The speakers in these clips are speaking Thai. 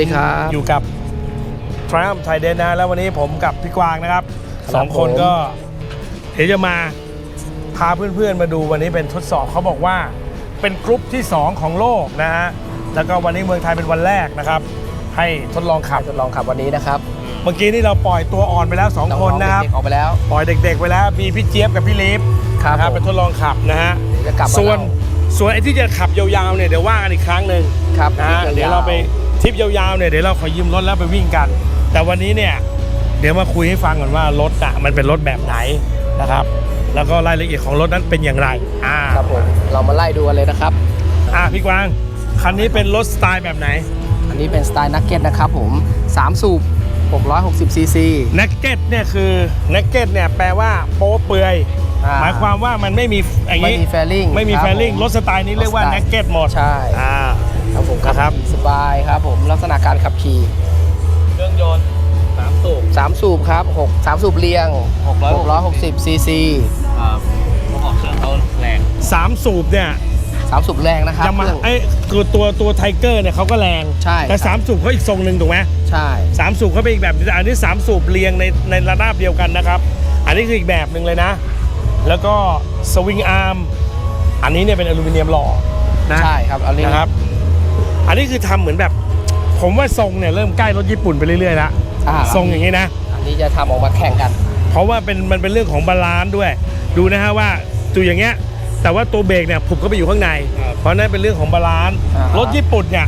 ดีครับสวัสดีครับผมอยู่กับ Triumph Thai d e n นะแล้ววันนี้ผมกับพี่กวางนะครับครับสองคนผมก็เดี๋ยวจะมาพาเพื่อนๆมาดูวันนี้เป็นทดสอบเขาบอกว่าเป็นกรุ๊ปที่ 2 ของโลกนะฮะแล้วก็วันนี้เมืองไทยเป็นวันแรกนะครับ ให้ทดลองขับทดลองขับวันนี้นะครับเมื่อกี้นี่เราปล่อยตัวอ่อนไปแล้ว 2 คนนะครับเด็กๆออกไปแล้วปล่อยเด็ก ๆ ไปแล้วมีพี่เจี๊ยบกับพี่ลีฟครับนะผมเป็นทดลองขับนะฮะเดี๋ยวจะกลับมาส่วนเล่ส่วนไอ้ที่จะขับยาวๆเนี่ยเดี๋ยวว่ากันอีกครั้งหนึ่งครับนะฮะทริปยาวๆเดี๋ยวเราไป ทริปยาวๆเนี่ยเดี๋ยวเราขอยืมรถแล้วไปวิ่งกัน แต่วันนี้เนี่ยเดี๋ยวมาคุยให้ฟังก่อนว่ารถอะมันเป็นรถแบบไหนนะครับ แล้วก็รายละเอียดของรถนั้นเป็นอย่างไรอ่าครับผมเรามาไล่ดูกันเลยนะครับ อ่าพี่กวางคันนี้เป็นรถสไตล์แบบไหน อันนี้เป็นสไตล์นักเก็ตนะครับผม 3 สูบ 660ซีซีนักเก็ตเนี่ยคือนักเก็ตเนี่ยแปลว่าโป๊เปลือยหมายความว่ามันไม่มีอย่างไม่นี้มีแฟลิงไม่มีคแฟบลิ่งผมรถสไตล์นี้เรียกว่าถสไตนักเก็ตหมดใช่ อ่า ครับผมครับขี่สบายครับผมลักษณะการขับขี่ เครื่องยนต์สามสูบ3สูบครับ6 3สูบเรียง660ซีซีอ่าพวกออกเครื่องเขาแรงสามสูบเนี่ย3สูบแรงนะครับจะมาเครื่อง ไอ้คือตัวตัวไทเกอร์เนี่ยเขาก็แรงใช่แต่ครับ สามสูบเขาอีกทรงหนึ่งถูกไหมใช่ สามสูบเขาเป็นอีกแบบแต่อันนี้สามสูบเรียงในในระนาบเดียวกันนะครับ อันนี้คืออีกแบบหนึ่งเลยนะ แล้วก็สวิงอาร์มอันนี้เนี่ยเป็นอลูมิเนียมหล่อนะ ใช่ครับอันนี้นะครับ อันนี้คือทำเหมือนแบบ ผมว่าทรงเนี่ยเริ่มใกล้รถญี่ปุ่นไปเรื่อยๆแล้วอ่า ทรงอย่างนี้นะ อันนี้จะทำออกมาแข่งกันเพราะว่าเป็นมันเป็นเรื่องของบาลานซ์ด้วย ดูนะฮะว่าตัวอย่างเงี้ย แต่ว่าตัวเบรกเนี่ยผุบเข้าไปอยู่ข้างในเพราะนั่นเป็นเรื่องของบาลานซ์อ่าฮะ รถญี่ปุ่นเนี่ย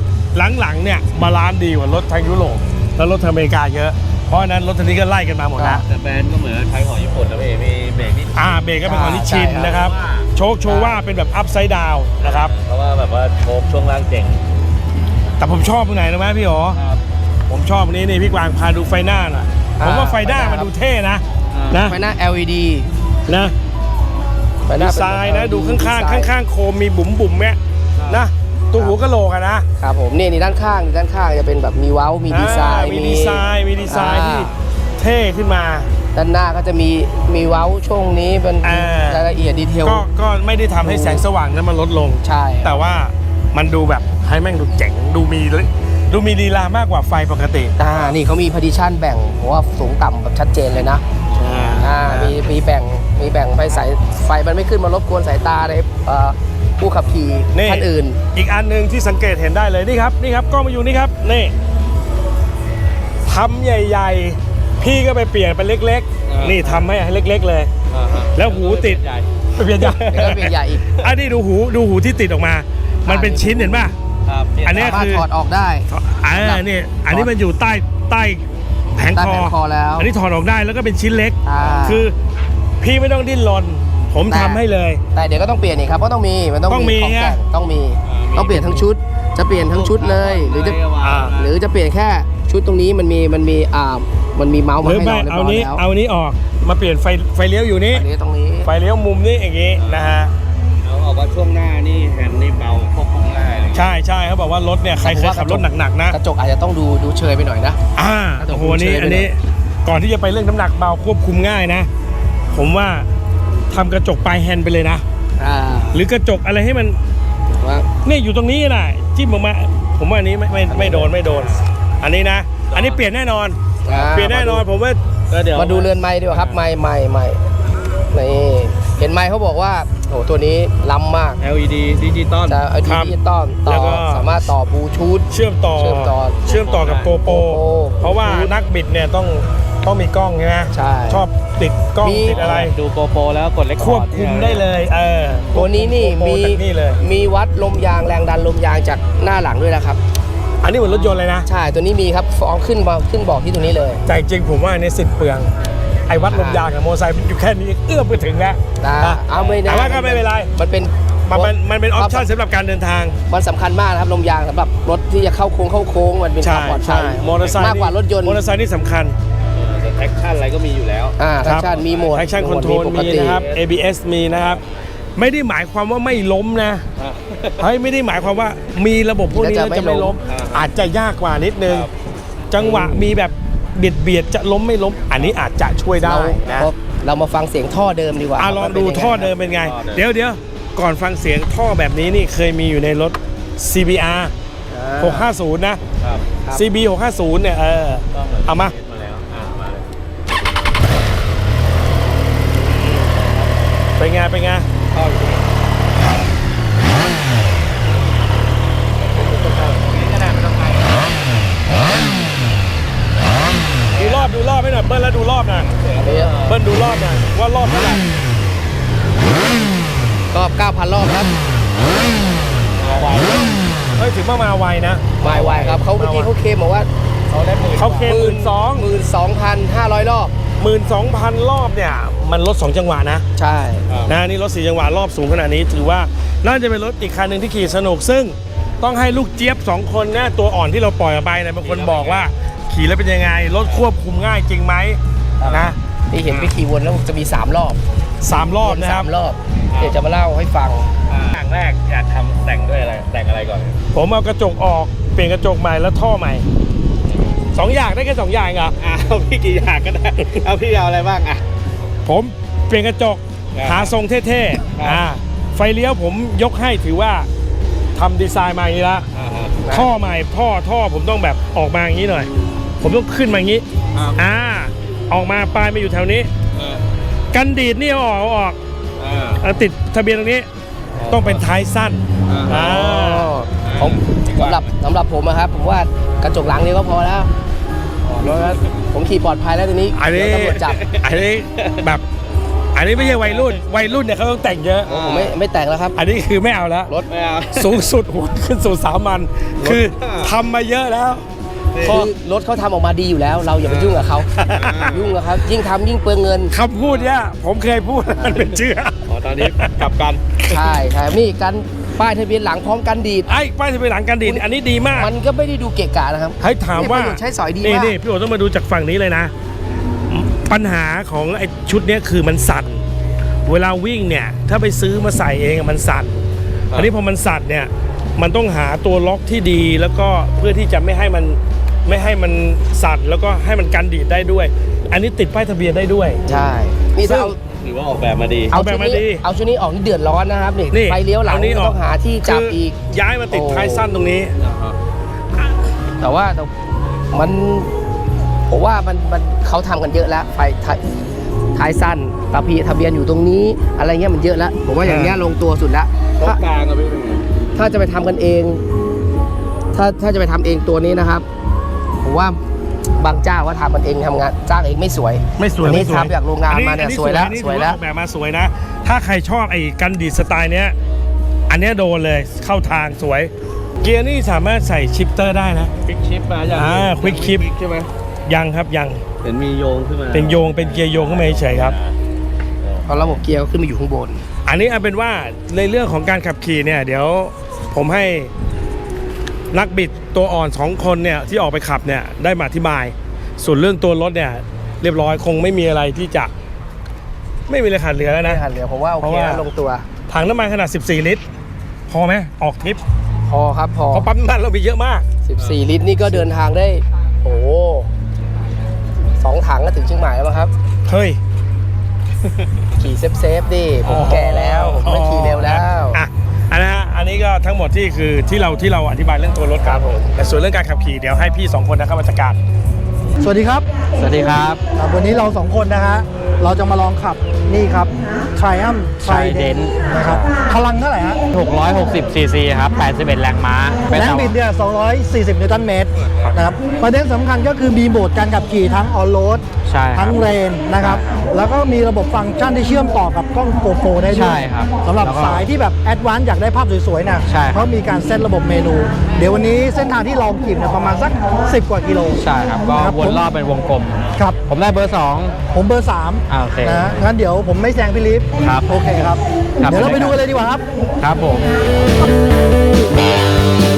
หลังๆเนี่ยบาลานซ์ดีกว่ารถทางยุโรปแล้วรถทางอเมริกาเยอะ เพราะฉะนั้นรถทันนี้ก็ไล่กันมาหมดแล้วแต่แบรนด์ก็เหมือนไทยของญี่ปุ่นนะพี่มีเบรกนี่อ่าเบรกก็เป็นของนิชชินใช่ครับนะครับว่าโชคโชว่าเป็นแบบอัพไซด์ดาวนะครับ เพราะว่าแบบว่าโชคช่วงล่างเจ๋ง แต่ผมชอบตรงไหนนะแม่พี่หรอครับ ผมชอบอันนี้นี่พี่กวางพาดูไฟหน้าหน่อยผมว่าไฟหน้ามันดูเท่นะ นะ ไฟหน้า LED นะไฟหดีน้าไซน์นะดูข้างๆ ข้างๆโคมมีบุ๋มบุ๋มๆเนี่ยนะตัวหัวกะโหลกอะนะ ครับผมนี่นี่ด้านข้างนี่ด้านข้างจะเป็นแบบมีเว้ามีดีไซน์อ่ามีดีไซน์มีดีไซน์ที่อ่าเท่ขึ้นมา ด้านหน้าก็จะมีมีเว้าช่วงนี้เป็นอ่า รายละเอียดดีเทล ก็ก็ไม่ได้ทำให้แสงสว่างนั้นมันลดลง ใช่ แต่ว่ามันดูแบบ ให้แม่งดูเจ๋งดูมีดูมีลีลามากกว่าไฟปกติ อ่านี่เขามีพาดิชันแบ่งผมว่าสูงต่ำแบบชัดเจนเลยนะอ่ามีมีแบ่งมีแบ่งไฟสายไฟมันไม่ขึ้นมารบกวนสายตาในเอ่อผู้ขับขี่นี่ท่านอื่น อีกอันหนึ่งที่สังเกตเห็นได้เลยนี่ครับนี่ครับกล้องมาอยู่นี่ครับนี่ทำใหญ่ ๆ พี่ก็ไปเปลี่ยนเป็นเล็กอ่าๆนี่ทำให้เล็ก ๆ เลยอ่าฮะแล้วหูติดใหญ่เปลี่ยนใหญ่แล้วก็เปลี่ยนใหญ่อีกอันนี้ดูหูดูหูที่ติดออกมา มันเป็นชิ้นเห็นป่ะ ครับอันเนี้ยสามารถคือถอดออกได้ อ่านี่อันนี้มันอยู่ใต้ใต้แผงใต้คอแผงคอแล้วอันนี้ถอดออกได้แล้วก็เป็นชิ้นเล็ก อ่า คือพี่ไม่ต้องดิ้นรนผมแต่ทำให้เลย แต่เดี๋ยวก็ต้องเปลี่ยนอีกครับเพราะต้องมีมันต้องต้องมีของแต่งฮะต้องมีต้องเปลี่ยนทั้งชุด จะเปลี่ยนทั้งชุดเลย หรือจะอ่า หรือจะเปลี่ยนแค่ชุดตรงนี้มันมีมันมีอ่ามันมีเมาส์หมารือให้ไม่เราเรียบเอาร้อยนี้แล้วเอานี้ออกมาเปลี่ยนไฟไฟเลี้ยวอยู่นี้ อันนี้ตรงนี้ ไฟเลี้ยวมุมนี้อย่างนี้นะฮะ แล้วออกว่าช่วงหน้านี่แฮนด์นี่เบาควบคุมง่ายเลย ใช่ใช่เขาบอกว่ารถเนี่ยใครเคยขับรถหนักๆนะ กระจกอาจจะต้องดูดูเชยไปหน่อยนะอ่าถ้าจะโอ้โหคุมนี่เชยไปอันนี้ก่อนที่จะไปเรื่องน้ำหนักเบาควบคุมง่ายนะ ผมว่าทำกระจกปลายแฮนด์ไปเลยนะ อ่าหรือกระจกอะไรให้มันว่าเนี่ยอยู่ตรงนี้นะจิ้มออกมาผมว่าอันนี้ไม่ไม่ไม่โดนไม่โดน อันนี้นะ อันนี้เปลี่ยนแน่นอน อ่าเปลี่ยนแน่นอนผมว่าก็เดี๋ยวมาดูเรือนไม้ดีกว่าครับไม้ไม้ไม้นี่เห็นไม้เขาบอกว่า โอ้โหตัวนี้ล้ำมากเอ LED ดิจิตอลจะเอาดิจิตอลต่แล้อวก็ สามารถต่อบลูทูธ เชื่อมต่อเชื่อมต่อเชื่อมต่อกับโกโปร GoPro เพราะว่านักบิดเนี่ยต้องต้องมีกล้องใช่ไหมใช่ชอบติดกล้องมี ติดอะไร ดูโกโปรแล้วกดเล็กควบคุมได้เลยเออตัวนี้นี่โกโปรมีจากนี่เลย มีวัดลมยางแรงดันลมยางจากหน้าหลังด้วยนะครับ อันนี้เหมือนรถยนต์เลยนะ ใช่ตัวนี้มีครับฟอร์มขึ้นมาขึ้นบอกที่ตรงนี้เลย แต่จริงๆผมว่าอันนี้สิ้นเปลือง ไอ้วัดลมยางกับมอเตอร์ไซค์มันอยู่แค่นี้เอื้อมไปถึงแล้วนะนะเอาไม่แต่ว่าก็ไม่เป็นไรมันเป็นมันเป็นมันเป็นออปชั่นสำหรับการเดินทาง มันสำคัญมากนะครับลมยางสำหรับรถที่จะเข้าโค้งเข้าโค้งมันเป็นคใช่วามปลอดภัใช่ยมอเตอร์ไซค์มากกว่ารถยนต์มอเตอร์ไซค์นี่สำคัญแอคชั่นอะไรก็มีอยู่แล้วอ่าทักชั่นมีโหมดแอคชั่นคอนโทรลปกมีตินะครับ ABS มีนะครับไม่ได้หมายความว่าไม่ล้มนะเฮ้ยไม่ได้หมายความว่ามีระบบพวกนี้แล้วจะไม่ล้มอ่าอาจจะยากกว่านิดนึงครับจังหวะมีแบบ เบียดเบียดๆจะล้มไม่ล้ม อันนี้อาจจะช่วยได้เรานะเรามาฟังเสียงท่อเดิมดีกว่าอะลองดูว่าป็นยัไท่อเดิมเป็นไงท่อเดิมเดี๋ยวเดี๋ยวก่อนฟังเสียงท่อแบบนี้นี่เคยมีอยู่ในรถ CBR 650 นะครับครับ CB 650 เนี่ย เออก็เหมือนเอามาคิดมาแล้วอ่ามาเลยเป็นไง เป็นไง เข้าอยู่นี่ก็ได้ไม่ต้องไกล ดูรอบดูรอบให้หน่อยเบิ้ลแล้วดูรอบหน่อย อันนี้ เบิ้ลดูรอบหน่อยว่ารอบเท่าไหร่ ก็ 9,000 รอบครับเฮ้ยถือว่ามาไวนะวายวายครับเขาเมื่อกี้เขาเคลมบอกว่าเขาได้หมื่นเขาเคลมหมื่นสองหมื่นสองพันห้าร้อยรอบหมื่นสองพันรอบเนี่ยมันรถสองจังหวะนะ ใช่นะนี่รถสี่จังหวะรอบสูงขนาดนี้ ถือว่าน่าจะเป็นรถอีกคันหนึ่งที่ขี่สนุกซึ่งต้องให้ลูกเจี๊ยบสองคนนะตัวอ่อนที่เราปล่อยออกไปเนี่ยเป็นคนบอกว่า ขี่แล้วเป็นยังไง รถควบคุมง่ายจริงไหมนะที่เห็นไปขี่วนแล้วจะมี 3 รอบ สามรอบวนนะคสารับ มรอบเดี๋ยวจะมาเล่าให้ฟังอ่าอย่างแรกอยากทำแต่งด้วยอะไรแต่งอะไรก่อน ผมเอากระจกออกเปลี่ยนกระจกใหม่แล้วท่อใหม่สองอย่างได้แค่สองอย่างเหรออ่าเอาพี่กี่อย่างก็ได้ เอาพี่เอาอะไรบ้างอะ ผมเปลี่ยนกระจกครับหาทรงเท่ครับ ๆอ่าไฟเลี้ยวผมยกให้ถือว่าทำดีไซน์มาอย่างนี้ละอ่าฮะ ท่อใหม่ท่อท่อผมต้องแบบออกมาอย่างนี้หน่อย ผมต้องขึ้นมาอย่างนี้อ่าอ่าออกมาปลายมาอยู่แถวนี้ เออ กันดีดนี่เอาออกเอาออกอ่า เอาติดทะเบียนตรงนี้ต้องเป็นท้ายสั้นอ่าอ่าผมดีกว่า สำหรับสำหรับผมนะครับ ผมว่ากระจกหลังนี้ก็พอแล้วรถผมขี่ปลอดภัยแล้วทีนี้อันนี้เดี๋ยวตำรวจจับอันนี้แบบ อันนี้ไม่ใช่วัยรุ่น วัยรุ่นเนี่ยเขาต้องแต่งเยอะผมไม่ไม่แต่งแล้วครับ อันนี้คือไม่เอาแล้ว รถ ไม่เอา สูงสุดหัวขึ้นสู่สามัญคือทำมาเยอะแล้ว พอคือรถเขาทำออกมาดีอยู่แล้ว เราอย่าไปยุ่งกับเขายุ่งกับเขายิ่งทำยิ่งเปลืองเงิน คำพูดเนี่ยผมเคยพูด มันเป็นเชื่ออ๋อตอนนี้กลับกันใช่ใช่นี่กันป้ายทะเบียนหลังพร้อมกันดีด ไอ้ป้ายทะเบียนหลังกันดินอันนี้ดีมาก มันก็ไม่ได้ดูเกะกะนะครับ ให้ถามว่านี่ประโยชน์ใช้สอยดีนี่มากนี่พี่โอต้องมาดูจากฝั่งนี้เลยนะ ปัญหาของไอ้ชุดเนี้ยคือมันสั่น เวลาวิ่งเนี่ย ถ้าไปซื้อมาใส่เองอะมันสั่นครับอันนี้พอมันสั่นเนี่ย มันต้องหาตัวล็อกที่ดีแล้วก็เพื่อที่จะไม่ให้มัน ไม่ให้มันสั่นแล้วก็ให้มันกันดีดได้ด้วย อันนี้ติดป้ายทะเบียนได้ด้วย ใช่นี่ถ้าเอา หรือว่าออกแบบมาดี เอาแบบมาดี เอาชุดนี้เอาชุดนี้ออกนี่เดือดร้อนนะครับนี่นี่ไฟเลี้ยวหลังเอานี้ออกต้องหาที่จับคือีก ย้ายมาติดโอ้ ท้ายสั้นตรงนี้ แต่ว่าแต่มันผมว่ามันมันเขาทำกันเยอะแล้วไฟท้ายท้ายสั้นตะพีทะเบียนอยู่ตรงนี้ อะไรเงี้ยมันเยอะแล้วผมว่าอย่างเงี้ยลงตัวสุดแล้วตรงถ้ากลางอะพี่เป็นไงถ้าจะไปทำกันเอง ถ้าถ้าจะไปทำเองตัวนี้นะครับ ผมว่าบางเจ้าว่าทำกันเองทำงานจ้างเองไม่สวยไม่สวยอันนี้ไม่สวยทำจากโรงงานมาเนี่ยอัสวยแล้ว อันนี้สวยแล้วถือออกแบบมาสวยนะ ถ้าใครชอบไอ้กันดีดสไตล์เนี้ย อันเนี้ยโดนเลยเข้าทางสวย เกียร์นี่สามารถใส่ชิปเตอร์ได้นะ ควิกชิปมาอย่างอ่า quick shift ใช่ไหมยังครับยังเห็นมีโยงขึ้นมาเป็นโยงเป็นเกียร์โยงขึ้นมาเฉยๆครับเพราะระบบเกียร์ก็ขึ้นมาอยู่ข้างบน อันนี้เอาเป็นว่าในเรื่องของการขับขี่เนี่ย เดี๋ยวผมให้ นักบิดตัวอ่อนสองคนเนี่ยที่ออกไปขับเนี่ยได้มาอธิบาย ส่วนเรื่องตัวรถเนี่ยเรียบร้อยคงไม่มีอะไรที่จะไม่มีอะไรขาดเหลือแล้วไม่นะหันเหลือผมว่าโอเพราะเคว่า นะลงตัว ถังน้ำมันขนาด 14 ลิตร พอไหมออกทริปพอครับพอ เพราะปั๊มน้ำมันเรามีเยอะมาก 14 ลิตรนี่ก็เดินทางได้ โอ้โหสองถังก็ถึงเชียงใหม่แล้วมั้งครับ เฮ้ย ขี่เซฟเซฟๆดิผมแก่แล้วผมไม่ขี่เร็วแล้วอะอั นนะฮะอันนี้ก็ทั้งหมดที่คือที่เราที่เราอธิบายเรื่องตัวรถครับแต่ส่วนเรื่องการขับขี่เดี๋ยวให้พี่สองคนนะครับมาจัดการสวัสดีครับ สวัสดีครับครับวันนี้เราสองคนนะฮะเราจะมาลองขับนี่ครับ Triumph Trident Trident นะครับพลังเท่าไหร่ฮะ660 ซีซีครับ 81 แรงม้าเป็นแรงบิดเนี่ย240 นิวตันเมตรนะครับประเด็นสำคัญก็คือมีโหมดการขับขี่ทั้งออนโรด ใช่ครัทั้บงเรนนะครับ แล้วก็มีระบบฟังก์ชันที่เชื่อมต่อกับกล้องโกโปรได้ด้วยใช่ครับสำหรับแล้วก็สายที่แบบแอดวานซ์อยากได้ภาพสวยๆเนี่ยใช่ครับ เขามีการเซตระบบเมนู เดี๋ยววันนี้เส้นทางที่ลองขี่เนี่ยประมาณสัก 10 กว่ากิโลใช่ครับ ก็ครับวนผมรอบเป็นวงกลม ครับ ผมได้เบอร์ผมเบอร์สามอ่าโอเคนะงั้นเดี๋ยวผมไม่แซงพี่ลิฟครับโอเคครับ ครับ เดี๋ยวเราไปดูกันเลยดีกว่าครับ2ครับผมค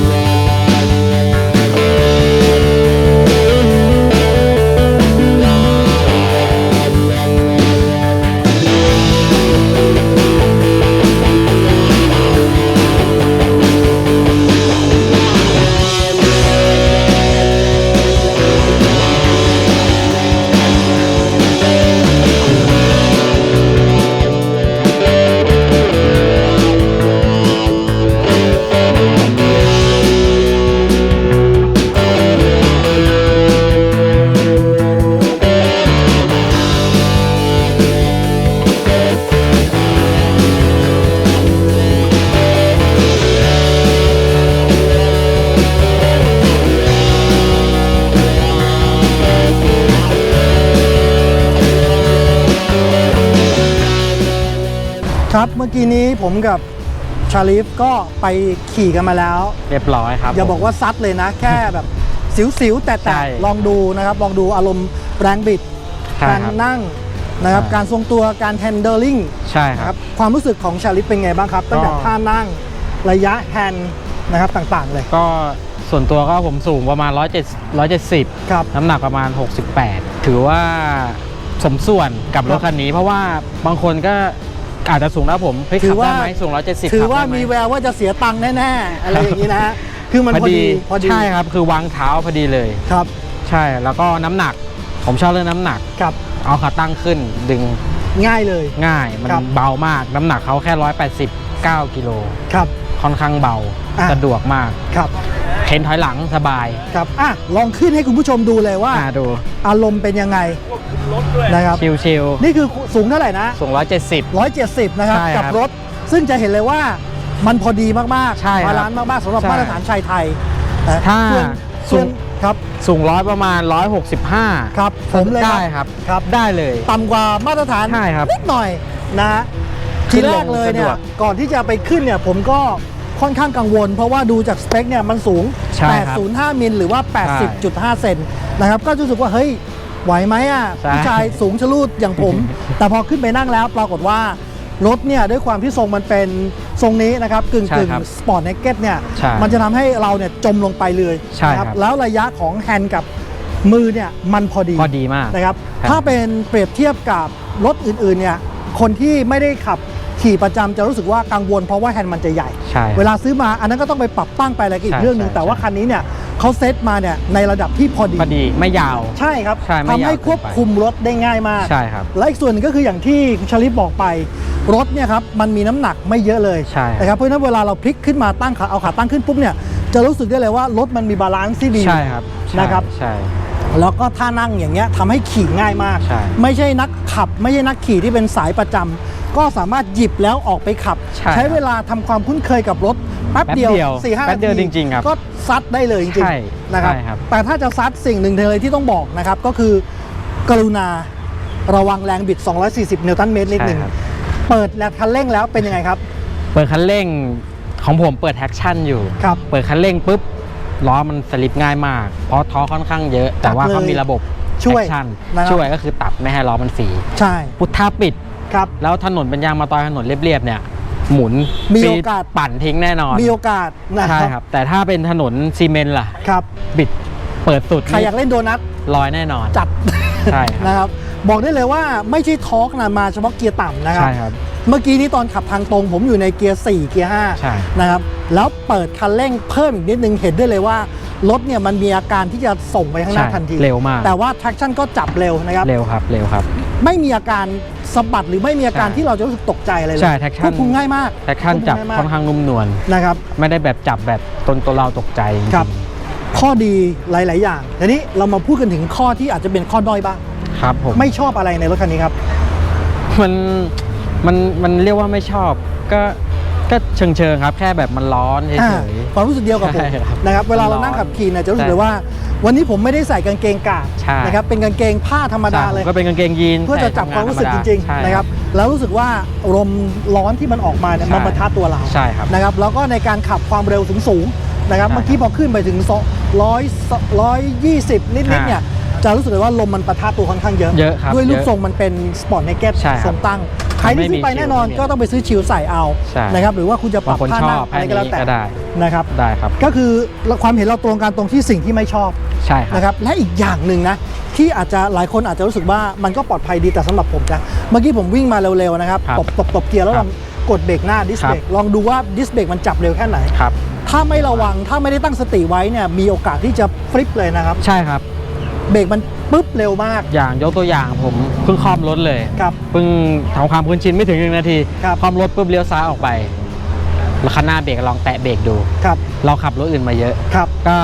มื่อกี้นี้ผมกับชาลิฟก็ไปขี่กันมาแล้ว เรียบร้อยครับอย่าผมบอกว่าซัดเลยนะ แค่แบบสิวๆ แต่ใช่แต่ลองดูนะครับ ลองดูอารมณ์แรงบิดใช่การครับนั่งนะครับใช่การทรงตัวการแฮนเดิลิงใช่นะคครัรับบความรู้สึกของชาลิฟเป็นไงบ้างครับ ตั้งแต่ก็ท่านั่งระยะแฮนด์นะครับต่างๆเลย ก็ส่วนตัวก็ผมสูงประมาณ 170 170ครับน้ำหนักประมาณ 68 ถือว่าสมส่วนกับรถคันนี้ เพราะว่าบางคนก็ อาจจะสูงแล้วผมเฮ้ยถืขัอบว่า ได้ไหมสูง170ถือขับว่าได้ไหมีแววว่าจะเสียตังค์แน่ๆ อะไรอย่างนี้นะฮะ คือมันพอดีพอดีใช่ครับ คือวางเท้าพอดีเลย ครับใช่แล้วก็น้ำหนัก ผมชอบเรื่องน้ำหนัก ครับเอาขาตั้งขึ้นดึงง่ายเลย ง่าย มันครับ เบามาก น้ำหนักเขาแค่189กิโล ครับ ค่อนข้างเบาอะ สะดวกมาก ครับ เข็นถอยหลังสบายครับอะลองขึ้นให้คุณผู้ชมดูเลยว่า อ่าดูอารมณ์เป็นยังไงนะครับชิลนี่คือสูงเท่าไหร่นะ ๆสูง170 170 นะครับ ใช่ครับกับรถซึ่งจะเห็นเลยว่ามันพอดีมากใช่ครับบาลานซ์มากๆสำหรับใช่มาตรฐานชายไทยนะถ้าส่วนสูส่วนงครับสูงร้อยประมาณ 165ครับผมเลยได้ครับ ครับ ได้เลย ต่ำกว่ามาตรฐานใช่ครับนิดหน่อยนะฮะขึ้ทีนลงแรกเลยเนี่สะดยวกก่อนที่จะไปขึ้นเนี่ยผมก็ ค่อนข้างกังวล เพราะว่าดูจากสเปคเนี่ยมันสูง ใช่ครับ805 มิลหรือว่า 80.5 เซนนะครับ ก็รู้สึกว่าเฮ้ย ไหวไหมอะใช่ ผู้ชายสูงชะลูดอย่างผม แต่พอขึ้นไปนั่งแล้วปรากฏว่ารถเนี่ยด้วยความที่ทรงมันเป็นทรงนี้นะครับกึ่งใช่กึ่งครับสปอร์ตเนกเก็ตเนี่ยใช่มันจะทำให้เราเนี่ยจมลงไปเลยใช่นะครับแล้วระยะของแฮนด์กับมือเนี่ยมันพอดี พอดีมาก นะครับ ครับถ้าเป็นเปรียบเทียบกับรถอื่นๆเนี่ย คนที่ไม่ได้ขับ ขี่ประจำจะรู้สึกว่ากังวลเพราะว่าแฮนด์มันจะใหญ่ใช่ครับเวลาซื้อมาอันนั้นก็ต้องไปปรับตั้งไปอะไรก็อีใช่กเรื่องหนึ่งใช่แต่ว่าใช่คันนี้เนี่ยเขาเซตมาเนี่ยในระดับที่พอดีพอดีไม่ยาวใช่ครับใช่ไม่ทำให้ยาวเกินไปควบคุมรถได้ง่ายมากใช่ครับและอีกส่วนหนึงก็คืออย่างที่คุณชลิปบอกไปรถเนี่ยครับมันมีน้ำหนักไม่เยอะเลยใช่ครับนะครับเพราะฉะนั้นเวลาเราพลิกขึ้นมาตั้งขาเอาขาตั้งขึ้นปุ๊บเนี่ยจะรู้สึกได้เลยว่ารถมันมีบาลานซ์ที่ดีใช่ครับใช่นะครับใช่แล้วก็ท่านั่งอย่างเงี้ยทำให้ขี่ง่ายมากใช่ไม่ใช่นักขับ ไม่ใช่นักขี่ที่เป็นสายประจำ ก็สามารถหยิบแล้วออกไปขับ ใช่ใช้เวลาทำความคุ้นเคยกับรถแป๊บแป๊บเดียวเดียวสี่ห้าแป๊บเดียวนาทีจริงๆครับก็ซัดได้เลยจริงใช่ๆนะครับ ใช่ครับ แต่ถ้าจะซัดสิ่งหนึ่งเลยที่ต้องบอกนะครับ ก็คือกรุณาระวังแรงบิด 240 นิวตันเมตรนิดหนึ่งใช่ครับ เปิดแล้วคันเร่งแล้วเป็นยังไงครับเปิดคันเร่งของผมเปิดแท็กชั่นอยู่ ครับ เปิดคันเร่งปุ๊บล้อมันสลิปง่ายมาก เพราะท้อค่อนข้างเยอะ แต่ว่าตัดเลยเขามีระบบช่วย traction นะครับ ช่วยก็คือตัดไม่ให้ล้อมันฝีใช่ พุทธาปิด ครับ แล้วถนนเป็นยางมาตอยถนนเรียบๆเนี่ยหมุนมีปีโอกาสปั่นทิ้งแน่นอนมีโอกาสนะใช่คครัรับบแต่ถ้าเป็นถนนซีเมนต์ล่ะ ครับบิดเปิดสุดใครอยากเล่นโดนัทลอยแน่นอน จัดใช่ครับ นะครับ บอกได้เลยว่าไม่ใช่ทอร์กนะมาเฉพาะเกียร์ต่ำนะครับ ใช่ครับ เมื่อกี้นี้ตอนขับทางตรงผมอยู่ในเกียร์ 4 เกียร์ใช่ 5นะครับ แล้วเปิดคันเร่งเพิ่มอีกนิดนึงเห็นได้เลยว่ารถเนี่ยมันมีอาการที่จะส่งไปข้างหน้าใช่ทันที เร็วมากแต่ว่า traction ก็จับเร็วนะครับ เร็วครับเร็วครับ ไม่มีอาการ สะบัดหรือไม่มีอาการใช่ ที่เราจะรู้สึกตกใจอะไรเลยใช่ traction ควบคุมง่ายมากแท็กชั่นจับวคุมง่ายมากค่อนข้างนุ่มนวลนะครับ ไม่ได้แบบจับแบบตนตัวเราตกใจจงๆครับ ข้อดีหลาย ๆ อย่างทีนี้เรามาพูดกันถึงข้อที่อาจจะเป็นข้อด้อยบ้าง ครับผม ไม่ชอบอะไรในรถคันนี้ครับ มันมันมันเรียกว่าไม่ชอบ ก็ก็เชิงเชิงๆครับ แค่แบบมันร้อนเฉอ่าย ความรู้สึกเดียวกับผมใช่ครับนะครับเวลาเรามันร้อนนั่งขับขี่เนี่ยจะรู้สึกใช่เลยว่า วันนี้ผมไม่ได้ใส่กางเกงกาดใช่ นะครับเป็นกางเกงผ้าธรรมๆดาใช่เลยก็เป็นกางเกงยีนเพื่อจะจับความรู้สึกจริง ใช่ ๆ นะครับ แล้วรู้สึกว่าลมร้อนที่มันออกมาเนี่ยใช่ มันมาทัดตัวเราใช่ครับ นะครับ แล้วก็ในการขับความเร็วสูงสูงๆนะครับ ใช่เมื่อกี้พอขึ้นไปถึงร้อยร้อยยี่สิบนิดๆอ่าเนี่ย จะรู้สึกเลยว่าลมมันปะทะตัวค่อนข้างเยอะ เยอะครับด้วยรูปเยอะทรงมันเป็นสปอร์ตเนเก็ตใช่ครับทรงตั้ง ใครที่ซื้อไปไม่มีแน่นอนชิลก็ต้องไปซื้อชิลใส่เอาใช่ นะครับ หรือว่าคุณจะปรับาบงคนผ้าชหอน้าบอะไรแค่ก็แล้วนี้แต่ก็ได้นะครับ ได้ครับ ก็คือความเห็นเราตรงกันตรงที่สิ่งที่ไม่ชอบ ใช่ครับนะครับและอีกอย่างหนึ่งนะที่อาจจะหลายคนอาจจะรู้สึกว่ามันก็ปลอดภัยดีแต่สำหรับผมนะเมื่อกี้ผมวิ่งมาเร็วๆนะครับครับตบตบตบเกียร์แล้วคลรัอบงกดเบรกหน้าดิสครับเบรกลองดูว่าดิสเบรกมันจับเร็วแค่ไหนครับถ้าไม่ระวังถ้าไม่ได้ตั้งสติไว้เนี่ยมีโอกาสที่จะฟลิปเลยนะครับ ใช่ครับ เบรกมันปุ๊บเร็วมาก อย่างยกตัวอย่างผมเพิ่งคล่อมรถเลยครับเพิ่งทำความคุ้นชินไม่ถึงหนึ่งนาทีครับคล่อมรถปุ๊บเลี้ยวซ้ายออกไปแล้วคันหน้าเบรกลองแตะเบรกดูครับเราขับรถอื่นมาเยอะครับก็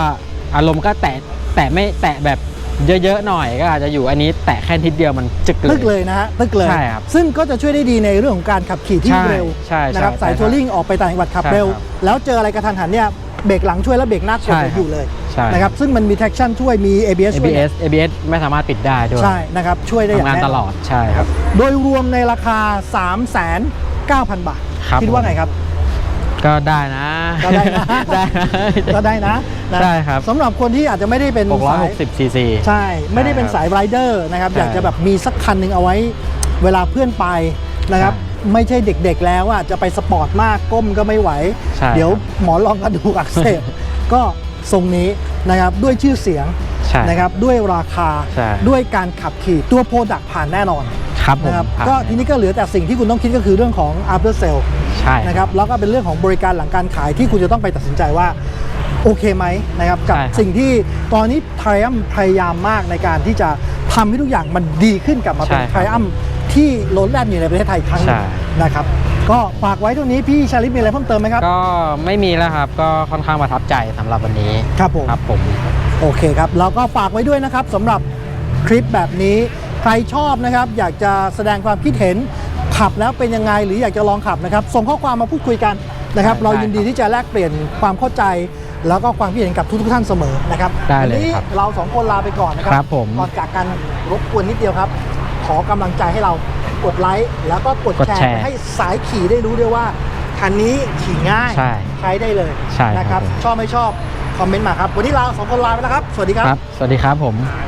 อารมณ์ก็แตะ แตะไม่แตะแบบเยอะ ๆ หน่อยก็อาจจะอยู่อันนี้แตะแค่นิดเดียวมันจึกเลยตึกเลยนะฮะตึกเลย ใช่ครับซึ่งก็จะช่วยได้ดีในเรื่องของการขับขี่ที่ใช่เร็วใช่ใช่นะครับใช่สายครับทัวริงออกไปต่างจังหวัดขับใช่เร็ว ครับแล้วเจออะไรกระทันหันเนี่ยเบรกหลังช่วยแล้วเบรกหน้ากดใช่ครับ อยู่เลยใช่ นะครับซึ่งมันมี traction ช่วยมี ABS ช่วย ABS ABS ไม่สามารถปิดได้ด้วยใช่นะครับช่วยได้อย่างทำงานแน่ตลอดใช่ครับ โดยรวมในราคา3 0 0 0 0 0 9,000 บาท ครับ คิดว่าไงครับ ก็ได้นะ ก็ได้นะ ได้ก็ได้นะนะได้ครับ สำหรับคนที่อาจจะไม่ได้เป็นสาย660 ซีซี ใช่ ไม่ได้เป็นใช่ครับสายไรเดอร์นะครับใช่อยากจะแบบมีสักคันหนึ่งเอาไว้เวลาเพื่อนไปนะครับใช่ไม่ใช่เด็กๆแล้วอะจะไปสปอร์ตมากก้มก็ไม่ไหวใช่เดี๋ยวครับหมอนรองกระดูกอักเสบก็ทรงนี้นะครับด้วยชื่อเสียงใช่นะครับด้วยราคาใช่ด้วยการขับขี่ตัวโปรดักผ่านแน่นอนครับผมนะครับผ่านก็ทีนี้ก็เหลือแต่สิ่งที่คุณต้องคิดก็คือเรื่องของ after sale ใช่นะครับแล้วก็เป็นเรื่องของบริการหลังการขายที่คุณจะต้องไปตัดสินใจว่าโอเคไหมนะครับกับใช่ครับสิ่งที่ตอนนี้ไทรอัมพยายามมากในการที่จะทำให้ทุกอย่างมันดีขึ้นกลับมาเป็นใช่ครับไทรอัมที่ล้นแล่นอยู่ในประเทศไทยอีกครั้งหนึ่งใช่นะครับก็ฝากไว้ตรงนี้พี่ชาลิปมีอะไรเพิ่มเติมไหมครับ ก็ไม่มีแล้วครับ ก็ค่อนข้างประทับใจสำหรับวันนี้ครับผมครับผมโอเคครับแล้วก็ฝากไว้ด้วยนะครับสำหรับคลิปแบบนี้ใครชอบนะครับ อยากจะแสดงความคิดเห็น ขับแล้วเป็นยังไงหรืออยากจะลองขับนะครับส่งข้อความมาพูดคุยกันนะครับ ได้เรายินดีที่จะแลกเปลี่ยนความเข้าใจ แล้วก็ความคิดเห็นกับทุกๆท่านเสมอนะครับได้เลยวันนี้ครับเราสองคนลาไปก่อนนะครัครับผม ก่อนจากกันรบกวนนิดเดียวครับ ขอกำลังใจให้เรากดไลค์แล้วก็กดกดแชแชร์ร์ให้สายขี่ได้รู้ด้วยว่าคันนี้ขี่ง่ายใช่ ใช้ได้เลยใช่ครับนะครับผม ชอบไม่ชอบคอมเมนต์มาครับวันนี้เราสองคนลาไปแล้วครับสวัสดีครับ ครับ สวัสดีครับผมค